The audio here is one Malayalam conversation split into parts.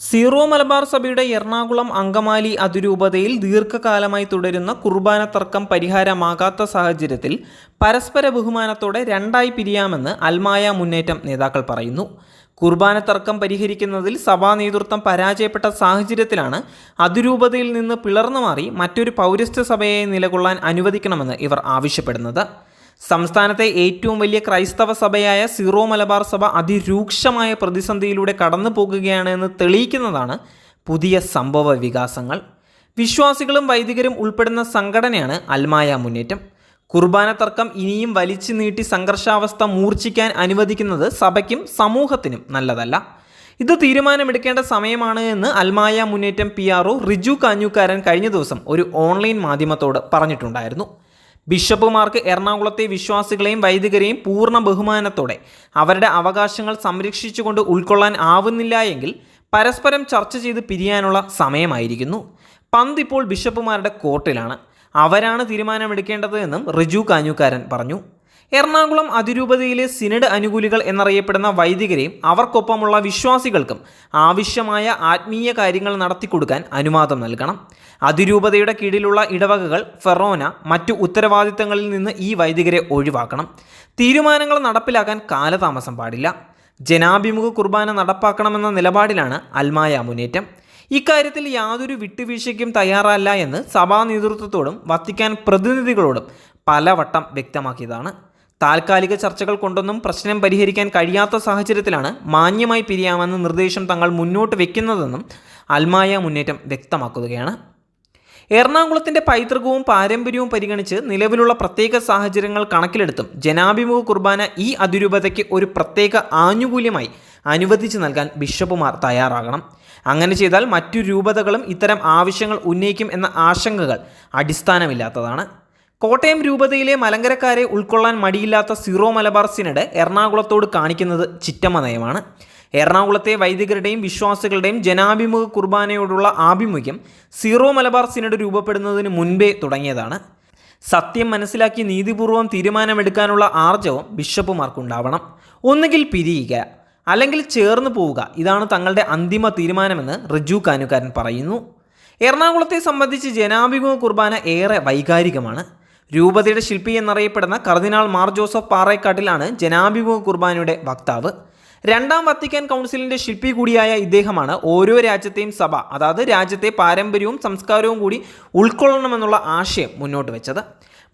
സീറോ മലബാർ സഭയുടെ എറണാകുളം അങ്കമാലി അതിരൂപതയിൽ ദീർഘകാലമായി തുടരുന്ന കുർബാന തർക്കം പരിഹാരമാകാത്ത സാഹചര്യത്തിൽ പരസ്പര ബഹുമാനത്തോടെ രണ്ടായി പിരിയാമെന്ന് അൽമായ മുന്നേറ്റം നേതാക്കൾ പറയുന്നു. കുർബാന തർക്കം പരിഹരിക്കുന്നതിൽ സഭാ നേതൃത്വം പരാജയപ്പെട്ട സാഹചര്യത്തിലാണ് അതിരൂപതയിൽ നിന്ന് പിളർന്നു മാറി മറ്റൊരു പൗരസ്ത്യ സഭയെ നിലകൊള്ളാൻ അനുവദിക്കണമെന്ന് ഇവർ ആവശ്യപ്പെടുന്നത്. സംസ്ഥാനത്തെ ഏറ്റവും വലിയ ക്രൈസ്തവ സഭയായ സിറോ മലബാർ സഭ അതിരൂക്ഷമായ പ്രതിസന്ധിയിലൂടെ കടന്നു പോകുകയാണ് എന്ന് തെളിയിക്കുന്നതാണ് പുതിയ സംഭവ വികാസങ്ങൾ. വിശ്വാസികളും വൈദികരും ഉൾപ്പെടുന്ന സംഘടനയാണ് അൽമായ മുന്നേറ്റം. കുർബാന തർക്കം ഇനിയും വലിച്ചു നീട്ടി സംഘർഷാവസ്ഥ മൂർച്ഛിക്കാൻ അനുവദിക്കുന്നത് സഭയ്ക്കും സമൂഹത്തിനും നല്ലതല്ല. ഇത് തീരുമാനമെടുക്കേണ്ട സമയമാണ് എന്ന് അൽമായ മുന്നേറ്റം പി ആർ റിജു കാഞ്ഞുക്കാരൻ കഴിഞ്ഞ ദിവസം ഒരു ഓൺലൈൻ മാധ്യമത്തോട് പറഞ്ഞിട്ടുണ്ടായിരുന്നു. ബിഷപ്പുമാർക്ക് എറണാകുളത്തെ വിശ്വാസികളെയും വൈദികരെയും പൂർണ ബഹുമാനത്തോടെ അവരുടെ അവകാശങ്ങൾ സംരക്ഷിച്ചുകൊണ്ട് ഉൾക്കൊള്ളാൻ ആവുന്നില്ല എങ്കിൽ പരസ്പരം ചർച്ച ചെയ്ത് പിരിയാനുള്ള സമയമായിരിക്കുന്നു. പന്ത് ഇപ്പോൾ ബിഷപ്പുമാരുടെ കോർട്ടിലാണ്. അവരാണ് തീരുമാനമെടുക്കേണ്ടത് എന്നും റിജു കാഞ്ഞുക്കാരൻ പറഞ്ഞു. എറണാകുളം അതിരൂപതയിലെ സിനഡ് അനുകൂലികൾ എന്നറിയപ്പെടുന്ന വൈദികരെയും അവർക്കൊപ്പമുള്ള വിശ്വാസികൾക്കും ആവശ്യമായ ആത്മീയ കാര്യങ്ങൾ നടത്തിക്കൊടുക്കാൻ അനുവാദം നൽകണം. അതിരൂപതയുടെ കീഴിലുള്ള ഇടവകകൾ ഫെറോന മറ്റു ഉത്തരവാദിത്തങ്ങളിൽ നിന്ന് ഈ വൈദികരെ ഒഴിവാക്കണം. തീരുമാനങ്ങൾ നടപ്പിലാക്കാൻ കാലതാമസം പാടില്ല. ജനാഭിമുഖ കുർബാന നടപ്പാക്കണമെന്ന നിലപാടിലാണ് അൽമായ മുന്നേറ്റം. ഇക്കാര്യത്തിൽ യാതൊരു വിട്ടുവീഴ്ചയ്ക്കും തയ്യാറല്ല എന്ന് സഭാ നേതൃത്വത്തോടും വത്തിക്കാൻ പ്രതിനിധികളോടും പലവട്ടം വ്യക്തമാക്കിയതാണ്. താൽക്കാലിക ചർച്ചകൾ കൊണ്ടൊന്നും പ്രശ്നം പരിഹരിക്കാൻ കഴിയാത്ത സാഹചര്യത്തിലാണ് മാന്യമായി പിരിയാമെന്ന നിർദ്ദേശം തങ്ങൾ മുന്നോട്ട് വെക്കുന്നതെന്നും അൽമായ മുന്നേറ്റം വ്യക്തമാക്കുകയാണ്. എറണാകുളത്തിന്റെ പൈതൃകവും പാരമ്പര്യവും പരിഗണിച്ച് നിലവിലുള്ള പ്രത്യേക സാഹചര്യങ്ങൾ കണക്കിലെടുത്തും ജനാഭിമുഖ കുർബാന ഈ അതിരൂപതയ്ക്ക് ഒരു പ്രത്യേക ആനുകൂല്യമായി അനുവദിച്ചു നൽകാൻ ബിഷപ്പുമാർ തയ്യാറാകണം. അങ്ങനെ ചെയ്താൽ മറ്റു രൂപതകളും ഇത്തരം ആവശ്യങ്ങൾ ഉന്നയിക്കും എന്ന ആശങ്കകൾ അടിസ്ഥാനമില്ലാത്തതാണ്. കോട്ടയം രൂപതയിലെ മലങ്കരക്കാരെ ഉൾക്കൊള്ളാൻ മടിയില്ലാത്ത സീറോ മലബാർ സിനഡ് എറണാകുളത്തോട് കാണിക്കുന്നത് ചിറ്റമ്മ നയമാണ് എറണാകുളത്തെ വൈദികരുടെയും വിശ്വാസികളുടെയും ജനാഭിമുഖ കുർബാനയോടുള്ള ആഭിമുഖ്യം സീറോ മലബാർ സിനഡ് രൂപപ്പെടുന്നതിന് മുൻപേ തുടങ്ങിയതാണ്. സത്യം മനസ്സിലാക്കി നീതിപൂർവം തീരുമാനമെടുക്കാനുള്ള ആർജവം ബിഷപ്പുമാർക്കുണ്ടാവണം. ഒന്നുകിൽ പിരിയുക അല്ലെങ്കിൽ ചേർന്ന് പോവുക ഇതാണ് തങ്ങളുടെ അന്തിമ തീരുമാനമെന്ന് റിജു കാനുകാരൻ പറയുന്നു. എറണാകുളത്തെ സംബന്ധിച്ച് ജനാഭിമുഖ കുർബാന ഏറെ വൈകാരികമാണ്. രൂപതയുടെ ശില്പി എന്നറിയപ്പെടുന്ന കർദിനാൾ മാർ ജോസഫ് പാറേക്കാട്ടിലാണ് ജനാഭിമുഖ കുർബാനയുടെ വക്താവ്. രണ്ടാം വത്തിക്കാൻ കൗൺസിലിന്റെ ശില്പി കൂടിയായ ഇദ്ദേഹമാണ് ഓരോ രാജ്യത്തെയും സഭ അതായത് രാജ്യത്തെ പാരമ്പര്യവും സംസ്കാരവും കൂടി ഉൾക്കൊള്ളണമെന്നുള്ള ആശയം മുന്നോട്ട് വെച്ചത്.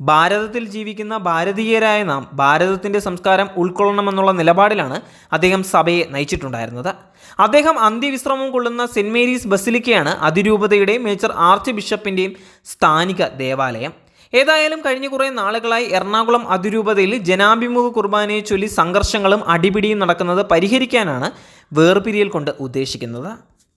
ഭാരതത്തിൽ ജീവിക്കുന്ന ഭാരതീയരായ നാം ഭാരതത്തിന്റെ സംസ്കാരം ഉൾക്കൊള്ളണമെന്നുള്ള നിലപാടിലാണ് അദ്ദേഹം സഭയെ നയിച്ചിട്ടുണ്ടായിരുന്നത്. അദ്ദേഹം അന്ത്യവിശ്രമം കൊള്ളുന്ന സെന്റ് മേരീസ് ബസിലിക്കയാണ് അതിരൂപതയുടെയും മേജർ ആർച്ച് ബിഷപ്പിന്റെയും സ്ഥാനിക ദേവാലയം. ഏതായാലും കഴിഞ്ഞ കുറേ നാളുകളായി എറണാകുളം അതിരൂപതയിൽ ജനാഭിമുഖ കുർബാനയെ ചൊല്ലി സംഘർഷങ്ങളും അടിപിടിയും നടക്കുന്നത് പരിഹരിക്കാനാണ് വേർപിരിയൽ കൊണ്ട് ഉദ്ദേശിക്കുന്നത്.